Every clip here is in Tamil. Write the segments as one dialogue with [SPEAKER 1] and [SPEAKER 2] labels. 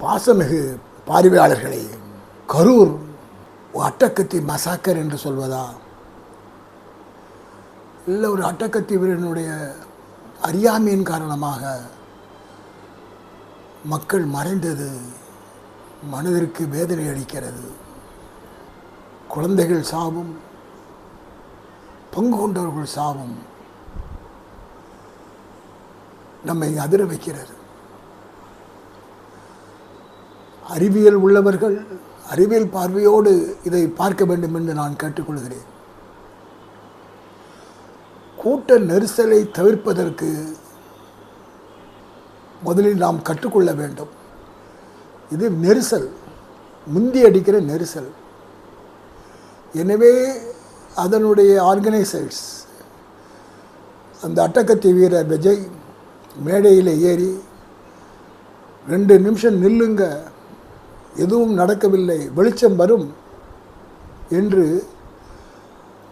[SPEAKER 1] பாசமிகு பார்வையாளர்களை கரூர் அட்டக்கத்தி மசாக்கர் என்று சொல்வதா? இல்லை ஒரு அட்டக்கத்தி வீரனுடைய அறியாமையின் காரணமாக மக்கள் மறைந்தது மனதிற்கு வேதனை அளிக்கிறது. குழந்தைகள் சாவும் பங்கு கொண்டவர்கள் சாவும் நம்மை அதிர வைக்கிறது. அறிவியல் உள்ளவர்கள் அறிவியல் பார்வையோடு இதை பார்க்க வேண்டும் என்று நான் கேட்டுக்கொள்கிறேன். கூட்ட நெரிசலை தவிர்ப்பதற்கு முதலில் நாம் கற்றுக்கொள்ள வேண்டும். இது நெரிசல் முந்தி அடிக்கிற நெரிசல். எனவே அதனுடைய ஆர்கனைசர்ஸ் அந்த அட்டக்கத்தி வீரர் விஜய் மேடையில் ஏறி ரெண்டு நிமிஷம் நில்லுங்க எதுவும் நடக்கவில்லை வெளிச்சம் வரும் என்று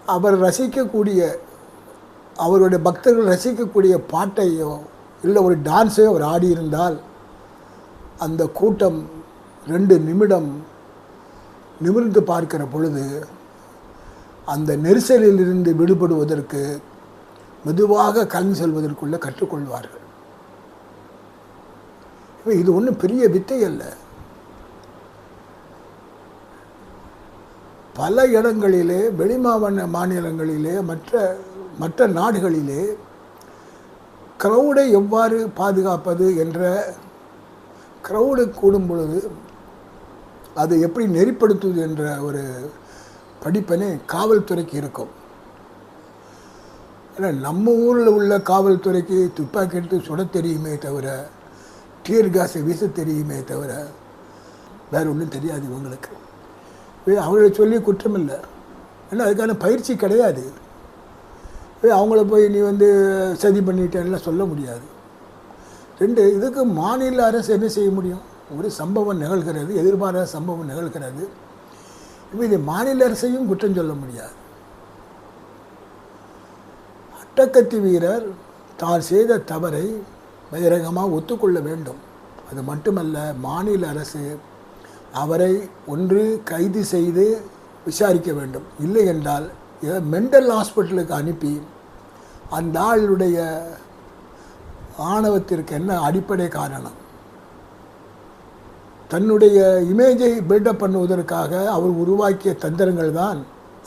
[SPEAKER 1] அவர் ரசிக்கக்கூடிய அவருடைய பக்தர்கள் ரசிக்கக்கூடிய பாட்டையோ இல்லை ஒரு டான்ஸையோ அவர் ஆடியிருந்தால் அந்த கூட்டம் ரெண்டு நிமிடம் நிமிர்ந்து பார்க்கிற பொழுது அந்த நெரிசலில் இருந்து விடுபடுவதற்கு மெதுவாக கலந்து செல்வதற்குள்ள கற்றுக்கொள்வார்கள். இது ஒன்றும் பெரிய வித்தை அல்ல. பல இடங்களிலே வெளிமாவட்ட மாநிலங்களிலே மற்ற மற்ற நாடுகளிலே க்ரௌடை எவ்வாறு பாதுகாப்பது என்ற க்ரௌடு கூடும் பொழுது அதை எப்படி நெறிப்படுத்துவது என்ற ஒரு படிப்பனே காவல்துறைக்கு இருக்கும். ஏன்னா நம்ம ஊரில் உள்ள காவல்துறைக்கு துப்பாக்கி எடுத்து சுட தெரியுமே தவிர டீர் காசை வீச தெரியுமே தவிர வேறு ஒன்றும் தெரியாது இவங்களுக்கு. இது சொல்லி குற்றம் இல்லை ஏன்னா அதுக்கான பயிற்சி கிடையாது. அவங்கள போய் நீ வந்து சதி பண்ணிட்டேன்லாம் சொல்ல முடியாது. ரெண்டு இதுக்கு மாநில அரசு என்ன செய்ய முடியும்? ஒரு சம்பவம் நிகழ்கிறது எதிர்பாராத சம்பவம் நிகழ்கிறது. இப்போ இது மாநில அரசையும் குற்றம் சொல்ல முடியாது. அட்டக்கத்தி வீரர் தான் செய்த தவறை பகிரங்கமாக ஒத்துக்கொள்ள வேண்டும். அது மட்டுமல்ல மாநில அரசு அவரை ஒன்று கைது செய்து விசாரிக்க வேண்டும். இல்லை என்றால் மென்டல் ஹாஸ்பிட்டலுக்கு அனுப்பி அந்த ஆளுடைய ஆணவத்திற்கு என்ன அடிப்படை காரணம்? தன்னுடைய இமேஜை பில்டப் பண்ணுவதற்காக அவர் உருவாக்கிய தந்திரங்கள் தான்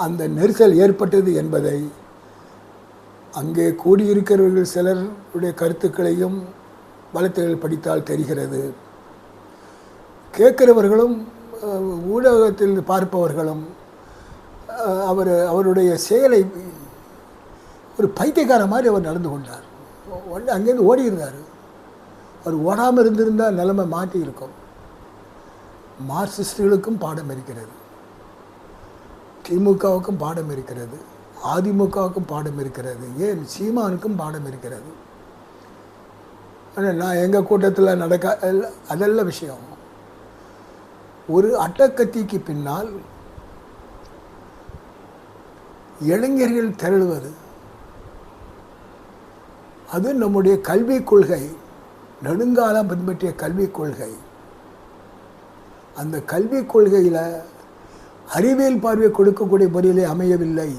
[SPEAKER 1] அந்த நெரிசல் ஏற்பட்டது என்பதை அங்கே கூடியிருக்கிறவர்கள் சிலருடைய கருத்துக்களையும் வளர்த்துகள் படித்தால் தெரிகிறது. கேட்குறவர்களும் ஊடகத்தில் பார்ப்பவர்களும் அவர் அவருடைய செயலை ஒரு பைத்தியக்கார மாதிரி அவர் நடந்து கொண்டார். உடனே அங்கேருந்து ஓடி இருந்தார் அவர் ஓடாமல் இருந்திருந்தால் நிலைமை மாற்றி இருக்கும். மார்க்சிஸ்டுகளுக்கும் பாடம் இருக்கிறது. திமுகவுக்கும் பாடம் இருக்கிறது. அதிமுகவுக்கும் பாடம் இருக்கிறது. ஏன்? சீமானுக்கும் பாடம் இருக்கிறது. ஆனால் நான் எங்கள் கூட்டத்தில் நடக்க அதெல்லாம் விஷயம். ஒரு அட்டக்கத்திக்கு பின்னால் இளைஞர்கள் திரளுவது. அது நம்முடைய கல்விக் கொள்கை நெடுங்காலம் பின்பற்றிய கல்விக் கொள்கை. அந்த கல்விக் கொள்கையில் அறிவியல் பார்வை கொடுக்கக்கூடிய முறையிலே அமையவில்லை.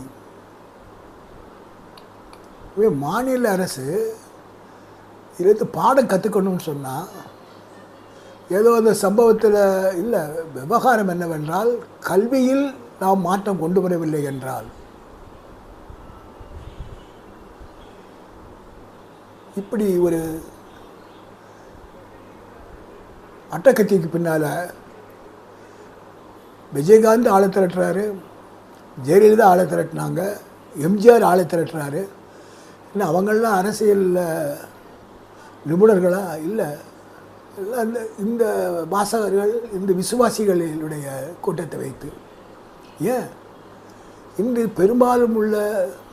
[SPEAKER 1] மாநில அரசு இதுக்கு பாடம் கற்றுக்கணும்னு சொன்னால் ஏதோ அந்த சம்பவத்தில் இல்லை விவகாரம் என்னவென்றால் கல்வியில் நாம் மாற்றம் கொண்டு வரவில்லை என்றால். இப்படி ஒரு அட்டக்கத்திக்கு பின்னால் விஜயகாந்த் ஆளை திரட்டுறாரு ஜெயலலிதா ஆளை திரட்டினாங்க எம்ஜிஆர் ஆளை திரட்டுறாரு. இன்னும் அவங்களாம் அரசியலில் நிபுணர்களாக இல்லை. அந்த இந்த வாசகர்கள் இந்த விசுவாசிகளுடைய கூட்டத்தை வைத்து ஏன்? இன்று பெரும்பாலும் உள்ள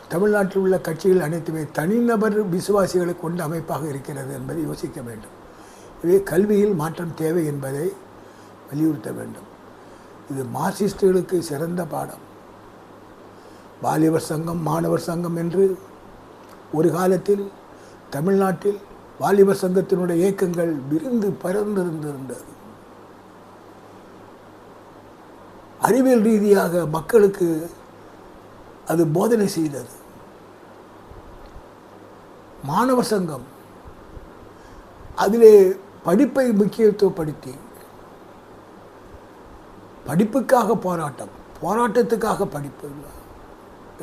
[SPEAKER 1] தமிழ்நாட்டில் உள்ள கட்சிகள் அனைத்துமே தனிநபர் விசுவாசிகளை கொண்ட அமைப்பாக இருக்கிறது என்பதை யோசிக்க வேண்டும். இவை கல்வியில் மாற்றம் தேவை என்பதை வலியுறுத்த வேண்டும். இது மார்க்சிஸ்டுகளுக்கு சிறந்த பாடம். வாலிபர் சங்கம் மாணவர் சங்கம் என்று ஒரு காலத்தில் தமிழ்நாட்டில் வாலிபர் சங்கத்தினுடைய இயக்கங்கள் விரிந்து பரந்திருந்திருந்தது. அறிவியல் ரீதியாக மக்களுக்கு அது போதனை செய்தது. மாணவர் சங்கம் அதிலே படிப்பை முக்கியத்துவப்படுத்தி படிப்புக்காக போராட்டம் போராட்டத்துக்காக படிப்பு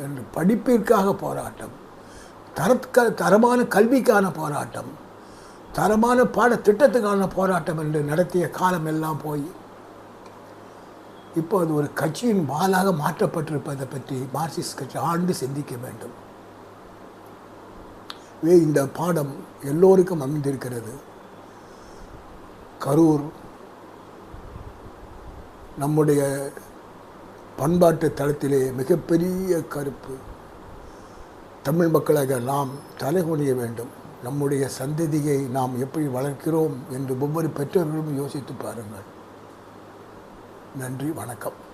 [SPEAKER 1] என்று படிப்பிற்காக போராட்டம் தர தரமான கல்விக்கான போராட்டம் தரமான பாடத்திட்டத்துக்கான போராட்டம் என்று நடத்திய காலம் எல்லாம் போய் இப்போ அது ஒரு கட்சியின் வாளாக மாற்றப்பட்டிருப்பதை பற்றி மார்க்சிஸ்ட் கட்சி ஆண்டு சிந்திக்க வேண்டும். வே இந்த பாடம் எல்லோருக்கும் அமைந்திருக்கிறது. கரூர் நம்முடைய பண்பாட்டு தளத்திலே மிகப்பெரிய கருப்பு. தமிழ் மக்களாக நாம் தலைகுனிய வேண்டும். நம்முடைய சந்ததியை நாம் எப்படி வளர்க்கிறோம் என்று ஒவ்வொரு பெற்றோர்களும் யோசித்து பாருங்கள். நன்றி வணக்கம்.